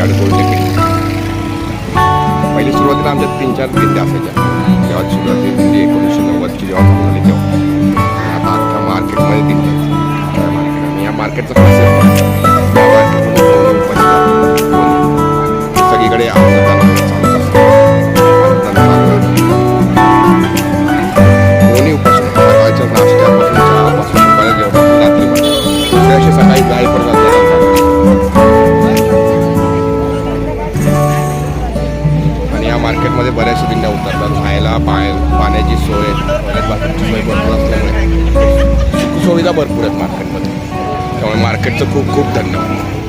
आडू सोडून पहिली सुरुवातीला आमच्या तीन चार तीन ते असायच्या. तेव्हा सुरुवाती म्हणजे एकोणीसशे नव्वदची जेव्हा झाली तेव्हा. आता आमच्या मार्केटमध्ये तीन आणि या मार्केटचा प्रसिद्ध सगळीकडे आवाज मार्केटमध्ये बऱ्याचशा दिंड्या उतरतात. राहायला पाय पाण्याची सोय बऱ्याच बाकीची सोय भरपूर असल्यामुळे. सुखसुविधा भरपूर आहेत मार्केटमध्ये. त्यामुळे मार्केटचं खूप खूप धन्यवाद.